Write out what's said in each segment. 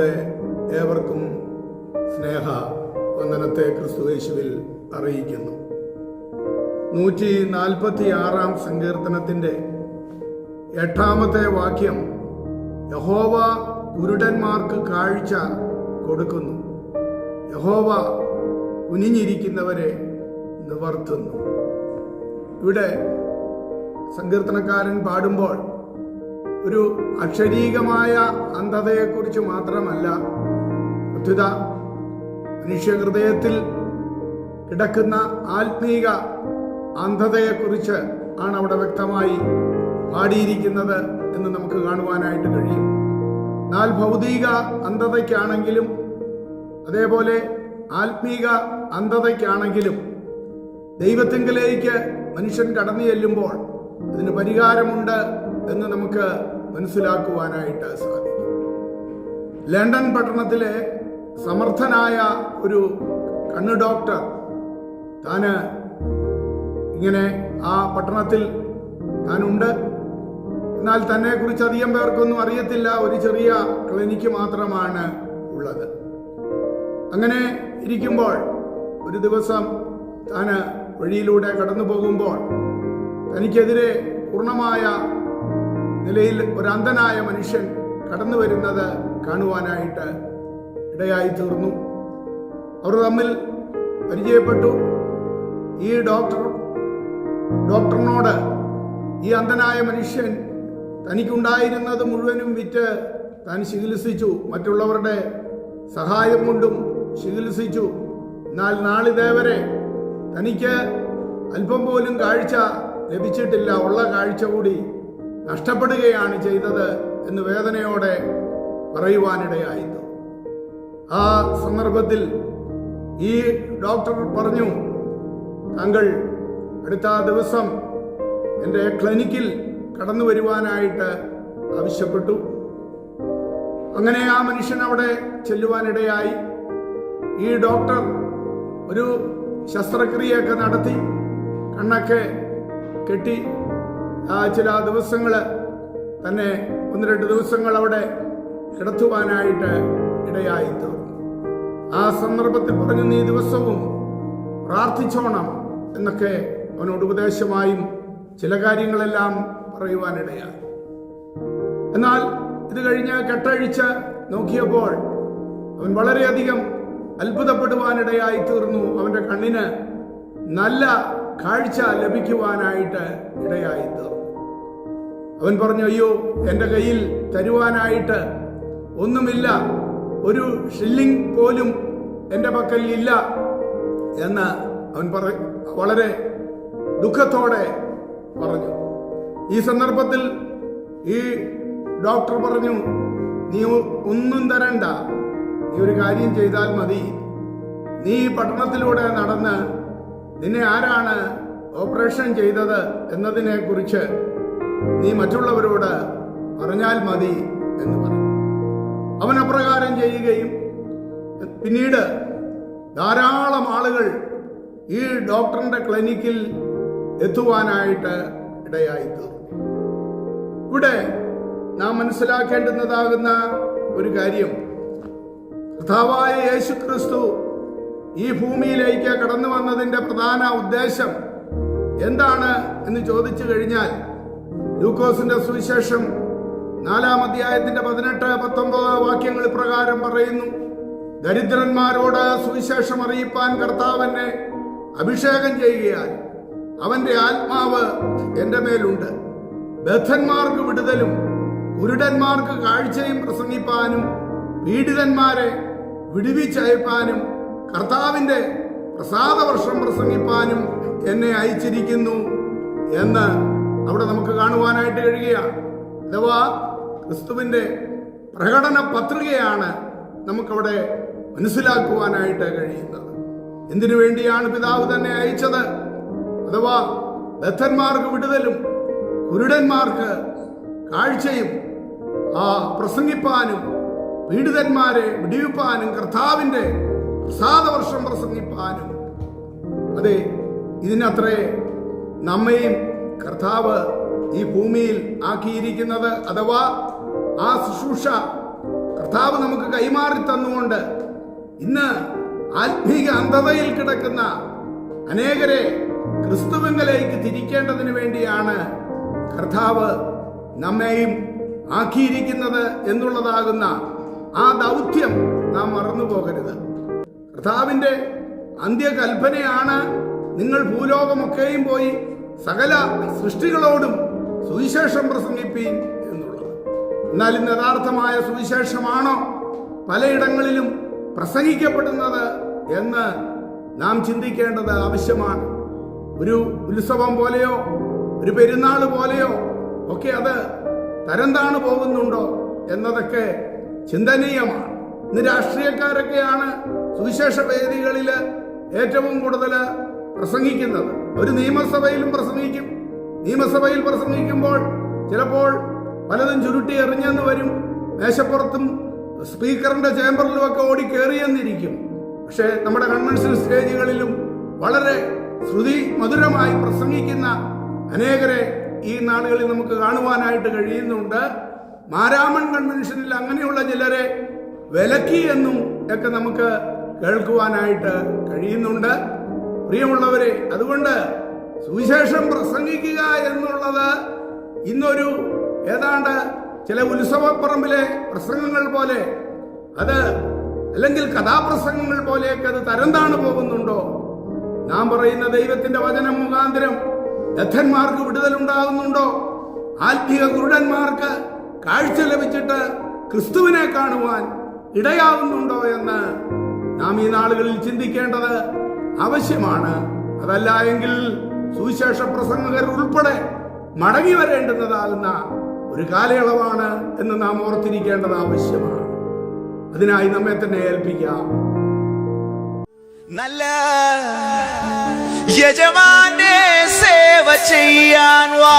കൂടെ ഏവർക്കും സ്നേഹ വന്ദനത്തെ ക്രിസ്തുവേശുവിൽ അറിയിക്കുന്നു. നൂറ്റി നാൽപ്പത്തി ആറാം സങ്കീർത്തനത്തിന്റെ എട്ടാമത്തെ വാക്യം യഹോവ കുരുടന്മാർക്ക് കാഴ്ച കൊടുക്കുന്നു. യഹോവ കുനിഞ്ഞിരിക്കുന്നവരെ നിവർത്തുന്നു. ഇവിടെ സങ്കീർത്തനക്കാരൻ പാടുമ്പോൾ ഒരു അക്ഷരീകമായ അന്ധതയെക്കുറിച്ച് മാത്രമല്ല പ്രത്യുത മനുഷ്യഹൃദയത്തിൽ കിടക്കുന്ന ആത്മീക അന്ധതയെക്കുറിച്ച് ആണ് അവിടെ വ്യക്തമായി പാടിയിരിക്കുന്നത് എന്ന് നമുക്ക് കാണുവാനായിട്ട് കഴിയും. എന്നാൽ ഭൗതിക അന്ധതയ്ക്കാണെങ്കിലും അതേപോലെ ആത്മീക അന്ധതയ്ക്കാണെങ്കിലും ദൈവത്തിങ്കലേക്ക് മനുഷ്യൻ കടന്നു ചെല്ലുമ്പോൾ അതിന് പരിഹാരമുണ്ട് എന്ന് നമുക്ക് മനസ്സിലാക്കുവാനായിട്ട് സാധിക്കും. ലണ്ടൻ പട്ടണത്തിലെ സമർത്ഥനായ ഒരു കണ്ണു ഡോക്ടർ താന് ഇങ്ങനെ ആ പട്ടണത്തിൽ താനുണ്ട്. എന്നാൽ തന്നെ കുറിച്ച് അധികം പേർക്കൊന്നും അറിയത്തില്ല. ഒരു ചെറിയ ക്ലിനിക്ക് മാത്രമാണ് ഉള്ളത്. അങ്ങനെ ഇരിക്കുമ്പോൾ ഒരു ദിവസം താന് വഴിയിലൂടെ കടന്നു പോകുമ്പോൾ തനിക്കെതിരെ പൂർണമായ നിലയിൽ ഒരു അന്ധനായ മനുഷ്യൻ കടന്നു വരുന്നത് കാണുവാനായിട്ട് ഇടയായി തീർന്നു. അവർ തമ്മിൽ പരിചയപ്പെട്ടു. ഈ ഡോക്ടർ ഡോക്ടറിനോട് ഈ അന്ധനായ മനുഷ്യൻ തനിക്കുണ്ടായിരുന്നത് മുഴുവനും വിറ്റ് താൻ ചികിത്സിച്ചു. മറ്റുള്ളവരുടെ സഹായം കൊണ്ടും ചികിത്സിച്ചു. എന്നാൽ നാളിതേവരെ തനിക്ക് അല്പം പോലും കാഴ്ച ലഭിച്ചിട്ടില്ല. ഉള്ള കാഴ്ച കൂടി നഷ്ടപ്പെടുകയാണ് ചെയ്തത് എന്ന് വേദനയോടെ പറയുവാനിടയായിരുന്നു ആ സന്ദർഭത്തിൽ ഈ ഡോക്ടർ പറഞ്ഞു താങ്കൾ അടുത്ത ദിവസം എന്റെ ക്ലിനിക്കിൽ കടന്നു വരുവാനായിട്ട് ആവശ്യപ്പെട്ടു. അങ്ങനെ ആ മനുഷ്യൻ അവിടെ ചെല്ലുവാനിടയായി. ഈ ഡോക്ടർ ഒരു ശസ്ത്രക്രിയയൊക്കെ നടത്തി കണ്ണൊക്കെ കെട്ടി ആ ചില ദിവസങ്ങൾ തന്നെ ഒന്ന് രണ്ട് ദിവസങ്ങൾ അവിടെ കിടത്തുവാനായിട്ട് ഇടയായി ആ സന്ദർഭത്തിൽ പറഞ്ഞു നീ ദിവസവും പ്രാർത്ഥിച്ചോണം എന്നൊക്കെ അവനോട് ഉപദേശമായും ചില കാര്യങ്ങളെല്ലാം പറയുവാനിടയായി. എന്നാൽ ഇത് കഴിഞ്ഞ് കെട്ടഴിച്ച് നോക്കിയപ്പോൾ അവൻ വളരെയധികം അത്ഭുതപ്പെടുവാനിടയായി തീർന്നു അവന്റെ കണ്ണിന് നല്ല കാഴ്ച ലഭിക്കുവാനായിട്ട് ഇടയായി അവൻ പറഞ്ഞു അയ്യോ എന്റെ കയ്യിൽ തരുവാനായിട്ട് ഒന്നുമില്ല. ഒരു ഷില്ലിംഗ് പോലും എന്റെ പക്കൽ ഇല്ല. എന്ന് അവൻ പറ വളരെ ദുഃഖത്തോടെ പറഞ്ഞു. ഈ സന്ദർഭത്തിൽ ഈ ഡോക്ടർ പറഞ്ഞു നീ ഒന്നും തരണ്ട. നീ ഒരു കാര്യം ചെയ്താൽ മതി. നീ പട്ടണത്തിലൂടെ നടന്ന് നിന്നെ ആരാണ് ഓപ്പറേഷൻ ചെയ്തത് എന്നതിനെ കുറിച്ച് നീ മറ്റുള്ളവരോട് പറഞ്ഞാൽ മതി എന്ന് പറഞ്ഞു. അവൻ അപ്രകാരം ചെയ്യുകയും പിന്നീട് ധാരാളം ആളുകൾ ഈ ഡോക്ടറിന്റെ ക്ലിനിക്കിൽ എത്തുവാനായിട്ട് ഇടയായി തീർന്നു. ഇവിടെ നാം മനസ്സിലാക്കേണ്ടുന്നതാകുന്ന ഒരു കാര്യം. കർത്താവായ യേശു ക്രിസ്തു ഈ ഭൂമിയിലേക്ക് കടന്നു വന്നതിന്റെ പ്രധാന ഉദ്ദേശം എന്താണ് എന്ന് ചോദിച്ചു കഴിഞ്ഞാൽ ലൂക്കോസിന്റെ സുവിശേഷം നാലാം അധ്യായത്തിന്റെ പതിനെട്ട് പത്തൊമ്പത് വാക്യങ്ങൾ പ്രകാരം പറയുന്നു. ദരിദ്രന്മാരോട് സുവിശേഷം അറിയിപ്പാൻ കർത്താവനെ അഭിഷേകം ചെയ്യുകയാൽ അവന്റെ ആത്മാവ് എന്റെ മേലുണ്ട്. ബദ്ധന്മാർക്ക് വിടുതലും കുരുടന്മാർക്ക് കാഴ്ചയും പ്രസംഗിപ്പാനും പീഡിതന്മാരെ വിടുവിച്ചയപ്പാനും കർത്താവിന്റെ പ്രസാദവർഷം പ്രസംഗിപ്പാനും എന്നെ അയച്ചിരിക്കുന്നു എന്ന് അവിടെ നമുക്ക് കാണുവാനായിട്ട് കഴിയുകയാണ് അഥവാ ക്രിസ്തുവിന്റെ പ്രകടന പത്രികയാണ് നമുക്കവിടെ മനസ്സിലാക്കുവാനായിട്ട് കഴിയുന്നത്. എന്തിനു വേണ്ടിയാണ് പിതാവ് തന്നെ അയച്ചത്? അഥവാ ബദ്ധന്മാർക്ക് വിടുതലും കുരുടന്മാർക്ക് കാഴ്ചയും ആ പ്രസംഗിപ്പാനും പീഡിതന്മാരെ വിടിവിപ്പാനും കർത്താവിന്റെ പ്രസാദവർഷം പ്രസംഗിപ്പാനും. അതെ ഇതിനത്രേ നമ്മയും കർത്താവ് ഈ ഭൂമിയിൽ ആക്കിയിരിക്കുന്നത് അഥവാ ആ ശുശ്രൂഷ കർത്താവ് നമുക്ക് കൈമാറി തന്നുകൊണ്ട് ഇന്ന് ആത്മീക അന്ധതയിൽ കിടക്കുന്ന അനേകരെ ക്രിസ്തുവിങ്കലേക്ക് തിരിക്കേണ്ടതിന് വേണ്ടിയാണ് കർത്താവ് നമ്മെയും ആക്കിയിരിക്കുന്നത് എന്നുള്ളതാകുന്ന ആ ദൗത്യം നാം മറന്നു പോകരുത് കർത്താവിന്റെ അന്ത്യകൽപ്പനയാണ് നിങ്ങൾ ഭൂലോകമൊക്കെയും പോയി സകല സൃഷ്ടികളോടും സുവിശേഷം പ്രസംഗിപ്പീൻ എന്നുള്ളത്. എന്നാൽ ഇന്ന് യഥാർത്ഥമായ സുവിശേഷമാണോ പലയിടങ്ങളിലും പ്രസംഗിക്കപ്പെടുന്നത് എന്ന് നാം ചിന്തിക്കേണ്ടത് ആവശ്യമാണ്. ഒരു ഉത്സവം പോലെയോ ഒരു പെരുന്നാൾ പോലെയോ ഒക്കെ അത് തരംതാണ് പോകുന്നുണ്ടോ എന്നതൊക്കെ ചിന്തനീയമാണ്. ഇന്ന് രാഷ്ട്രീയക്കാരൊക്കെയാണ് സുവിശേഷ വേദികളിൽ ഏറ്റവും കൂടുതൽ പ്രസംഗിക്കുന്നത്. ഒരു നിയമസഭയിലും പ്രസംഗിക്കും. നിയമസഭയിൽ പ്രസംഗിക്കുമ്പോൾ ചിലപ്പോൾ പലതും ചുരുട്ടി എറിഞ്ഞെന്ന് വരും. മേശപ്പുറത്തും സ്പീക്കറിന്റെ ചേംബറിലും ഒക്കെ ഓടി കയറിയെന്നിരിക്കും പക്ഷേ നമ്മുടെ കൺവെൻഷൻ സ്റ്റേജുകളിലും വളരെ ശ്രുതി മധുരമായി പ്രസംഗിക്കുന്ന അനേകരെ ഈ നാളുകളിൽ നമുക്ക് കാണുവാനായിട്ട് കഴിയുന്നുണ്ട്. മാരാമൺ കൺവെൻഷനിൽ അങ്ങനെയുള്ള ചിലരെ വിലക്കി എന്നും ഒക്കെ നമുക്ക് കേൾക്കുവാനായിട്ട് കഴിയുന്നുണ്ട്. പ്രിയമുള്ളവരെ അതുകൊണ്ട് സുവിശേഷം പ്രസംഗിക്കുക എന്നുള്ളത് ഇന്നൊരു ഏതാണ്ട് ചില ഉത്സവപ്പറമ്പിലെ പ്രസംഗങ്ങൾ പോലെ അത് അല്ലെങ്കിൽ കഥാപ്രസംഗങ്ങൾ പോലെയൊക്കെ അത് തരംതാണ് പോകുന്നുണ്ടോ? നാം പറയുന്ന ദൈവത്തിന്റെ വചനം മുഖാന്തരം ദത്തന്മാർക്ക് വിടുതലുണ്ടാകുന്നുണ്ടോ? ആത്മീയ കുരുടന്മാർക്ക് കാഴ്ച ലഭിച്ചിട്ട് ക്രിസ്തുവിനെ കാണുവാൻ ഇടയാകുന്നുണ്ടോ എന്ന് നാം ഈ നാളുകളിൽ ചിന്തിക്കേണ്ടത് ആവശ്യമാണ്. അതല്ല എങ്കിൽ സുവിശേഷ പ്രസംഗകർ ഉൾപ്പെടെ മടങ്ങി വരേണ്ടുന്നതാകുന്ന ഒരു കാലയളവാണ് എന്ന് നാം ഓർത്തിരിക്കേണ്ടത് ആവശ്യമാണ്. അതിനായി നമ്മെ തന്നെ ഏൽപ്പിക്കാം. നല്ല യജമാനെ സേവ ചെയ്യാൻ വാ.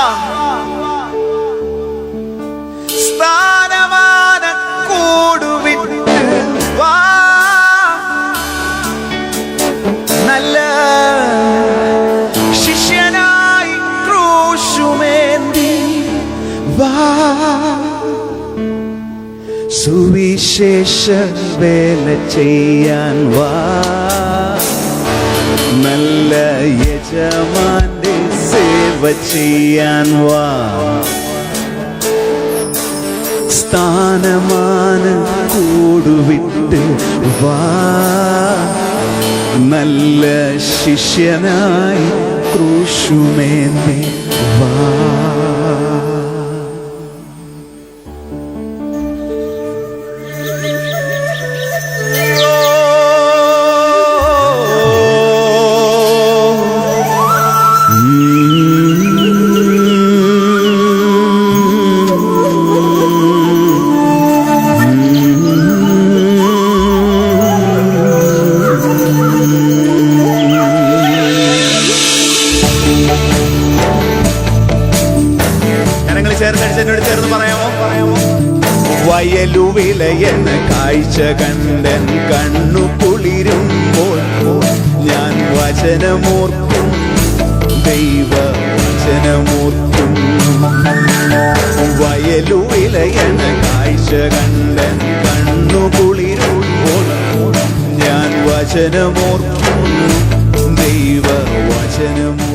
സുവിശേഷ വേല ചെയ്യാൻ വാ. നല്ല യജമാന്റെ സേവ ചെയ്യാൻ വാ. സ്ഥാനമാന കൂടുവിട്ട് വാ. നല്ല ശിഷ്യനായി ക്രൂശുമേന്തി വാ. വയലുവിലയെന്ന കാഴ്ച കണ്ടൻ കണ്ണു കുളിരുമ്പോൾ ഞാൻ വചനമോർക്കും ദൈവ വചനമോർക്കും വയലുവിലയെന്ന കാഴ്ച കണ്ടൻ കണ്ണു കുളിരുമ്പോൾ ഞാൻ വചനമോർക്കും ദൈവ വചനം